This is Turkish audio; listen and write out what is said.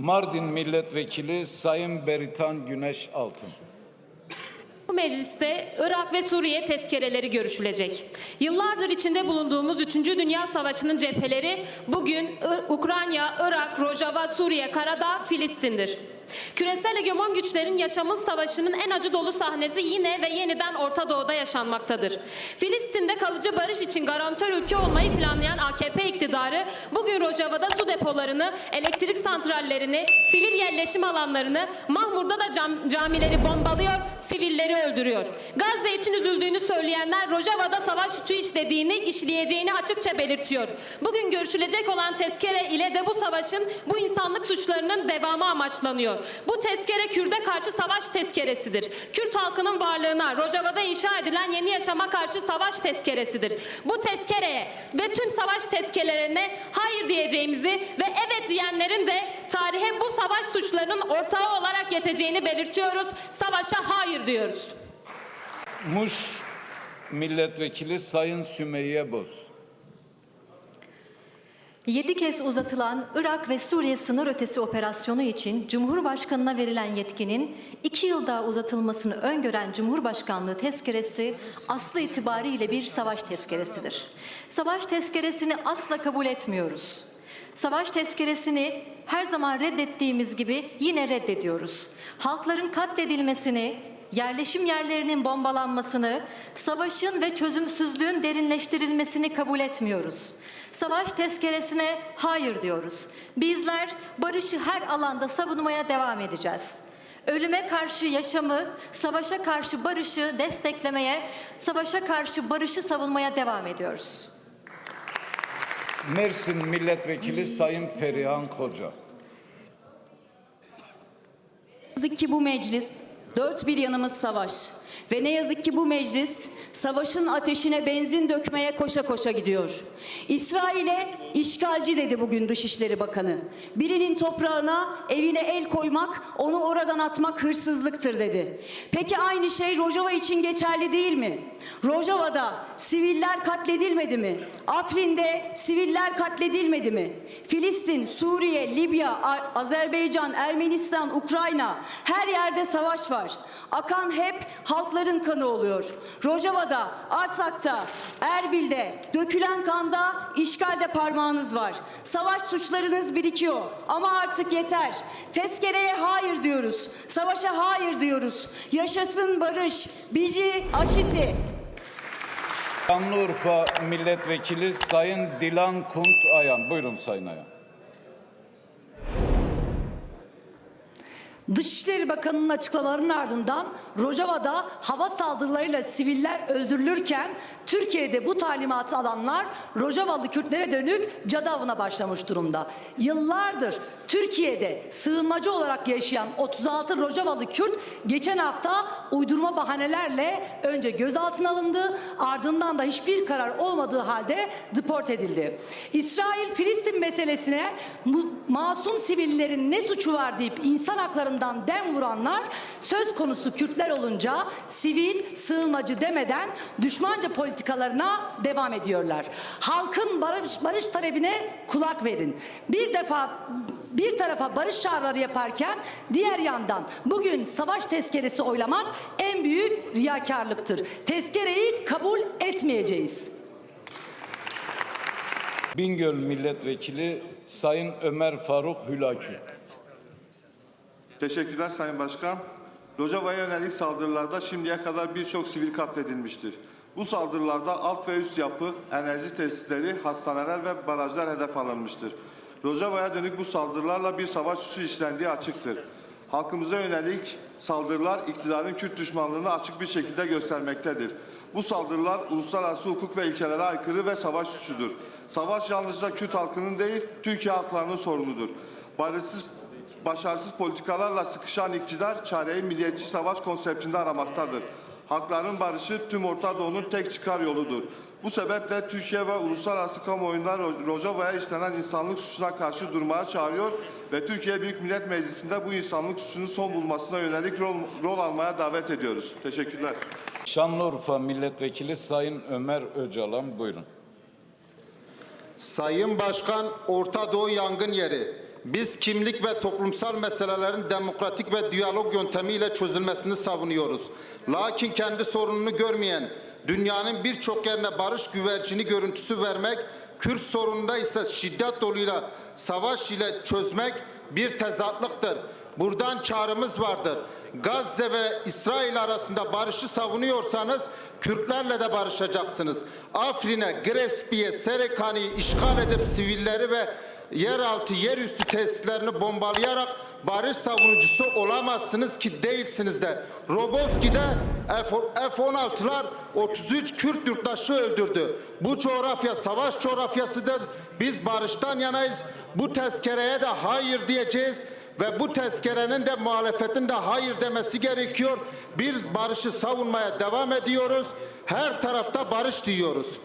Mardin Milletvekili Sayın Beritan Güneş Altın. Bu mecliste Irak ve Suriye tezkereleri görüşülecek. Yıllardır içinde bulunduğumuz 3. Dünya Savaşı'nın cepheleri bugün Ukrayna, Irak, Rojava, Suriye, Karadağ, Filistin'dir. Küresel egemen güçlerin yaşamın savaşının en acı dolu sahnesi yine ve yeniden Orta Doğu'da yaşanmaktadır. Filistin'de kalıcı barış için garantör ülke olmayı planlayan AKP iktidarı bugün Rojava'da su depolarını, elektrik santrallerini, sivil yerleşim alanlarını, Mahmur'da da cam- camileri bombalıyor, sivilleri öldürüyor. Gazze için üzüldüğünü söyleyenler Rojava'da savaş suçu işlediğini, işleyeceğini açıkça belirtiyor. Bugün görüşülecek olan tezkere ile de bu savaşın, bu insanlık suçlarının devamı amaçlanıyor. Bu tezkere Kürt'e karşı savaş tezkeresidir. Kürt halkının varlığına, Rojava'da inşa edilen yeni yaşama karşı savaş tezkeresidir. Bu tezkereye ve tüm savaş tezkerelerine hayır diyeceğimizi ve evet diyenlerin de tarihe bu savaş suçlarının ortağı olarak geçeceğini belirtiyoruz. Savaşa hayır diyoruz. Muş Milletvekili Sayın Sümeyye Boz. 7 kez uzatılan Irak ve Suriye sınır ötesi operasyonu için Cumhurbaşkanına verilen yetkinin 2 yıl daha uzatılmasını öngören Cumhurbaşkanlığı tezkeresi aslı itibariyle bir savaş tezkeresidir. Savaş tezkeresini asla kabul etmiyoruz. Savaş tezkeresini her zaman reddettiğimiz gibi yine reddediyoruz. Halkların katledilmesini, yerleşim yerlerinin bombalanmasını, savaşın ve çözümsüzlüğün derinleştirilmesini kabul etmiyoruz. Savaş tezkeresine hayır diyoruz. Bizler barışı her alanda savunmaya devam edeceğiz. Ölüme karşı yaşamı, savaşa karşı barışı desteklemeye, savaşa karşı barışı savunmaya devam ediyoruz. Mersin Milletvekili Sayın Perihan Koca. yazık ki bu meclis dört bir yanımız savaş ve ne yazık ki bu meclis savaşın ateşine benzin dökmeye koşa koşa gidiyor. İsrail'e işgalci dedi bugün Dışişleri Bakanı. Birinin toprağına, evine el koymak, onu oradan atmak hırsızlıktır dedi. Peki aynı şey Rojava için geçerli değil mi? Rojava'da siviller katledilmedi mi? Afrin'de siviller katledilmedi mi? Filistin, Suriye, Libya, Azerbaycan, Ermenistan, Ukrayna her yerde savaş var. Akan hep halkların kanı oluyor. Rojava'da, Arsak'ta, Erbil'de dökülen kanda işgalde parmağınız var. Savaş suçlarınız birikiyor ama artık yeter. Tezkereye hayır diyoruz. Savaşa hayır diyoruz. Yaşasın barış, bici, aşiti. Şanlıurfa Milletvekili Sayın Dilan Kunt Ayan. Buyurun Sayın Ayan. Dışişleri Bakanı'nın açıklamalarının ardından Rojava'da hava saldırılarıyla siviller öldürülürken Türkiye'de bu talimatı alanlar Rojavalı Kürtlere dönük cadı avına başlamış durumda. Yıllardır Türkiye'de sığınmacı olarak yaşayan 36 Rojavalı Kürt geçen hafta uydurma bahanelerle önce gözaltına alındı ardından da hiçbir karar olmadığı halde deport edildi. İsrail Filistin meselesine masum sivillerin ne suçu var deyip insan haklarından dem vuranlar söz konusu Kürtler olunca sivil sığınmacı demeden düşmanca politikalarına devam ediyorlar. Halkın barış, barış talebine kulak verin. Bir defa bir tarafa barış çağrıları yaparken diğer yandan bugün savaş tezkeresi oylamak en büyük riyakarlıktır. Tezkereyi kabul etmeyeceğiz. Bingöl Milletvekili Sayın Ömer Faruk Hülaki. Teşekkürler Sayın Başkan. Rojava'ya yönelik saldırılarda şimdiye kadar birçok sivil katledilmiştir. Bu saldırılarda alt ve üst yapı, enerji tesisleri, hastaneler ve barajlar hedef alınmıştır. Rojava'ya dönük bu saldırılarla bir savaş suçu işlendiği açıktır. Halkımıza yönelik saldırılar iktidarın Kürt düşmanlığını açık bir şekilde göstermektedir. Bu saldırılar uluslararası hukuk ve ilkelere aykırı ve savaş suçudur. Savaş yalnızca Kürt halkının değil, Türkiye halklarının sorunudur. Barışsız Başarısız politikalarla sıkışan iktidar çareyi milliyetçi savaş konseptinde aramaktadır. Halkların barışı tüm Orta Doğu'nun tek çıkar yoludur. Bu sebeple Türkiye ve uluslararası kamuoyunda Ro- Rojava'ya işlenen insanlık suçuna karşı durmaya çağırıyor ve Türkiye Büyük Millet Meclisi'nde bu insanlık suçunun son bulmasına yönelik rol, rol almaya davet ediyoruz. Teşekkürler. Şanlıurfa Milletvekili Sayın Ömer Öcalan. Buyurun. Sayın Başkan, Orta Doğu yangın yeri. Biz kimlik ve toplumsal meselelerin demokratik ve diyalog yöntemiyle çözülmesini savunuyoruz. Lakin kendi sorununu görmeyen, dünyanın birçok yerine barış güvercini görüntüsü vermek, Kürt sorununda ise şiddet doluyla savaş ile çözmek bir tezatlıktır. Buradan çağrımız vardır. Gazze ve İsrail arasında barışı savunuyorsanız Kürtlerle de barışacaksınız. Afrin'e, Grespi'ye, Serekani'yi işgal edip sivilleri ve yeraltı, yerüstü tesislerini bombalayarak barış savunucusu olamazsınız ki değilsiniz de. Roboski'de F- F-16'lar 33 Kürt yurttaşı öldürdü. Bu coğrafya savaş coğrafyasıdır. Biz barıştan yanayız. Bu tezkereye de hayır diyeceğiz ve bu tezkerenin de muhalefetin de hayır demesi gerekiyor. Biz barışı savunmaya devam ediyoruz. Her tarafta barış diyoruz.